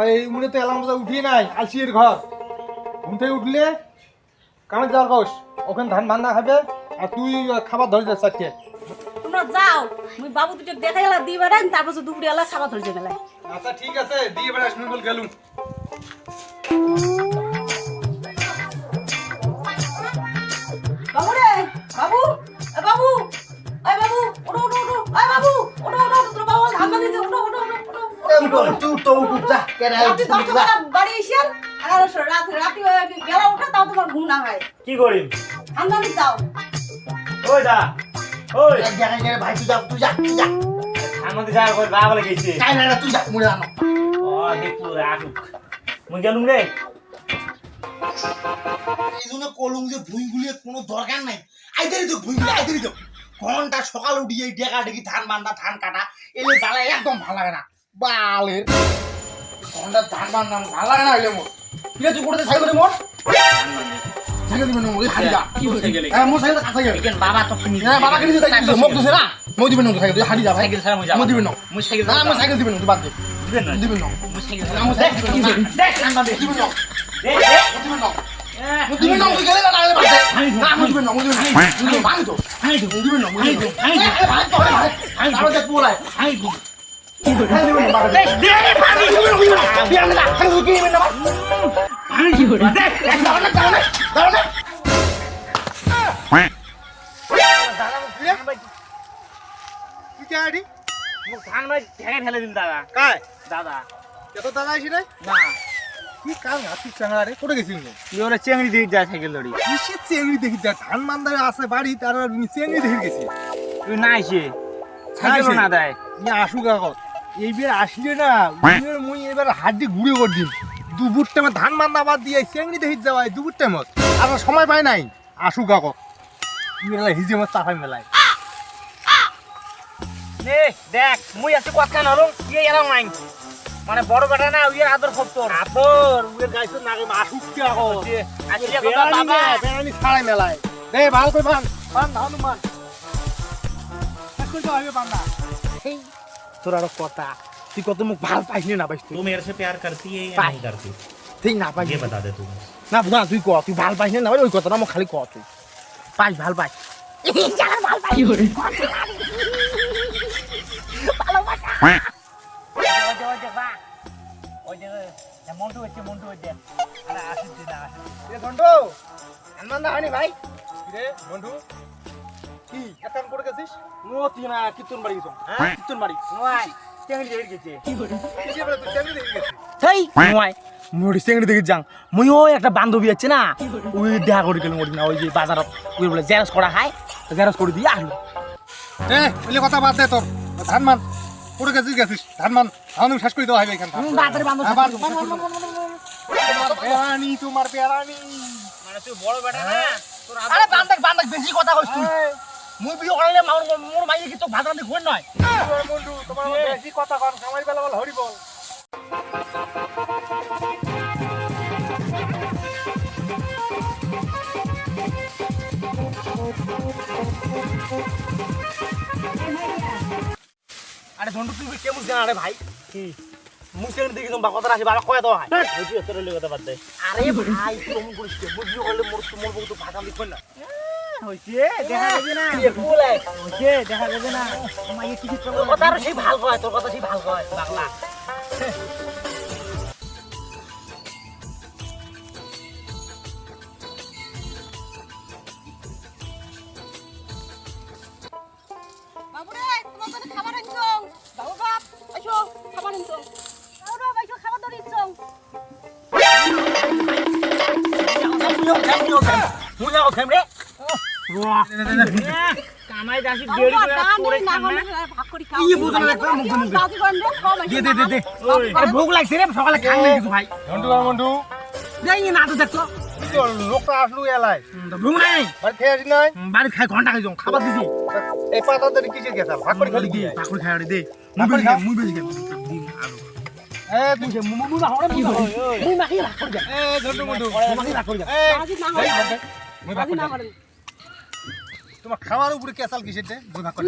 ওই উমরে তো এলাম উঠিয়ে নাই আলসির ঘর ঘুম থেকে উঠলে কামে যাওয়ার কস ওখানে ধান বান্ধা খাবে আর তুই খাবার ধরে যাস চারটে তোমরা যাও মুই বাবু দুটো দেখে গেলা দিয়ে বেড়াই তারপর দুপুরে এলা খাবার ধরছে বেলায় আচ্ছা ঠিক আছে, দিয়ে বেড়াস বল গেলুম। বাবু বাবু এ বাবু ওঠো ওঠো ওঠো এ বাবু ওঠো ওঠো তোর বাবা ধান বাঁধিয়েছে ওঠো ওঠো ওঠো ওঠো। তুই তো উঠ যা কেন রাতে দশটা বেলা বাড়ি এসে আর রাতে রাতে গেলা উঠে তাও তোমার ঘুম না হয়। কি করিম? ধান বাঁধি যাও ওই দা ওই। দেখা গেলে ভাই তুই যা তুই যা তুই যা। আমাদের যা করে বাবা বলে গেছে কাই না তুই যা মুড়ে আনো। ও দেখু আসুক। মুই গেলুম রে। এই জন্য কলম যে ভুই গুলিয়ে কোনো দরকার নাই। আইদারি তো ভুই গুলি আইদারি তো। ঘণ্টা সকাল উঠিয়ে ডেকা ডেকি ধান বান্ধা ধান কাটা এলে জ্বালা একদম ভালো লাগে না। বালের। ঘণ্টা ধান বান্ধা ভালো লাগে না এলে মোর। ঠিক আছে করতে সাইকেল মোর। মোর হয়ে বাবা তো হ্যাঁ বাবা কিনে দিতে দিছে না মই দিবেন মুই যাব। মই দিবেন না মুই সাইকেল দিবেন না তুই বাদ দে দিবেন না দিবেন না মুই সাইকেল না মই সাইকেল দিবেন না দেখ নাম্বার দে দিবেন না দে দে দিবেন না মই দিবেন না তুই গেলে না না বাদ দে না মই দিবেন না মই দিবেন না তুই ভাঙি তো হাই দু মই দিবেন না মই দিবেন না হাই দু এ ভাই তো ভাই হাই তারও দেখ পোলাই হাই দু হ্যাঁ দিবেন না বাদ দে দে দে পানি দিবেন না দিবেন না দিবেন না খালি তুই কি দিবেন না হাই কি করে দেখ দাও না দাও না দাও না তুই কে আইডি মুখ ধান ভাই ঠেকে ফেলে দিল দাদা। কায় দাদা। এত দাদা আইসি নাই না। কি কাল হাতি চাঙা রে কোটে গেছিস নে? তুই ওরা চেংড়ি দিয়ে যা সাইকেল ধরি কিসের চেংড়ি দেখি যা ধান আছে বাড়ি তার আর চেংড়ি দেখি গেছি। তুই না এসে সাইকেলও না দেয় আসুক আগত এইবার আসলে না উইয়ের মুই এবার হাড্ডি ঘুরে করে দিন দুপুর টাইমে ধান বাদ দিয়ে চেংড়ি দেখি যাওয়াই দুপুর টাইমত। আর সময় পাই নাই। আসুক আগত মেলা হিজে আমার চাপাই মেলায়। নে দেখ মুই আছি কথা নরম ইয়ে এরাম নাই মানে বড় বেটা না উইয়ের আদর খুব তোর আদর উইয়ের গাইছে নাগে আসুক কি আগত আসলে কথা বাবা বেড়ানি ছাড়াই মেলায় দে ভাল করে বান বান ধান মান শেষ করে তো হবে বান্দা তোর আরো কথা তুই কত মুখ ভাল পাইস না পাইস তুই तू मेरे से प्यार करती है या पाई। नहीं करती ঠিক না পাইস ये बता दे तू না বুঝা তুই ক তুই ভাল পাইস না ওই কথাটা মোক খালি ক তুই পাইস ভাল পাইস ওই যে ওই যে ওই হ্যাঁ একটা বান্ধবী আছে না ওই দেখা করে গেলাম ওই না ওই যে বাজারত ওই বলে জেরক্স করা খায় জেরক্স করে দিয়ে আসলো এ বলে কথা বাদ দে তোর ধান মান করে গেছিস গেছিস। ধান মান ধান শেষ করে দেওয়া হবে এখান আবার তোমার বেড়ানি। মানে তুই বড় বেটা না তোর আরে বান্দাক বান্দাক বেশি কথা কইছ তুই। মুই বিয়ে করলে মোর মোর মাইয়ে কি তো রান্ধি ঘুর নয়? বন্ধু তোমার বেশি কথা কর সময় বেলা বল হরি বল। আরে ঝন্ডু তুই কে ভাই। কি? মুসগান দেখি তোমার কথা আসি বাবা কয়ে দাও ভাই কথা বাদ দে। আরে ভাই তুম করিস কে? বুঝি হলে মোর তো মোর দেখা যাবে ভালো কয় তোর কথা সেই ভালো কয় বাংলা। কামাই দাসি দেরি করে তোরে খাম না মুখ মুখ। করেন রে সব দে দে দে দে। আরে ভোগ লাগছে রে সকালে খান না কিছু ভাই। বন্ধু আর বন্ধু। দেই না তো দেখো। লোকটা আসলো এলাই ভোগ নাই। বাড়ি খেয়ে আসি নাই? বাড়ি খাই ঘণ্টা খাই খাবার দিছি। এই পাতা ধরে কিসের গেছাল ভাগ করে খালি খাই দে। মুই বেশি খা। মুই বেশি তোমার খাওয়ার উপরে কেসাল কিসের বোঝা করে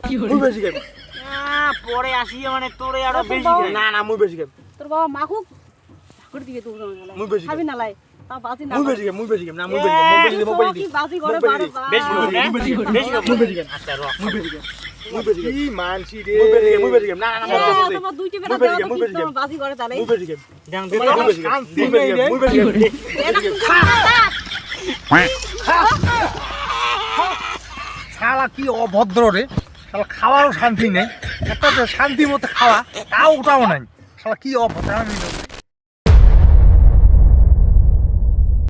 তুই পরে আসি মানে তোরে আরও বেশি না না মুই বেশি তোর বাবা মাখুক ঠাকুর দিকে তোর মুই বেশি খাবি না লাই তা বাজি না মুই খাবি না মুই খাবি মুই খাবি মুই কি বাজি করে মুই বারে বেশি বারে মুই বেশি খাবি মুই আচ্ছা রো মুই খাবি কি মানসি রে মুই খাবি মুই খাবি না না না তোমার দুইটি বেটা মুই। তোমার বাজি করে তাহলে মুই জান মুই খাবি মুই খাবি মুই এটা শালা কি অভদ্র রে শালা খাওয়ারও শান্তি নেই একটা শান্তি মতো খাওয়া তাও ওটাও নাই শালা কি অভদ্র আমি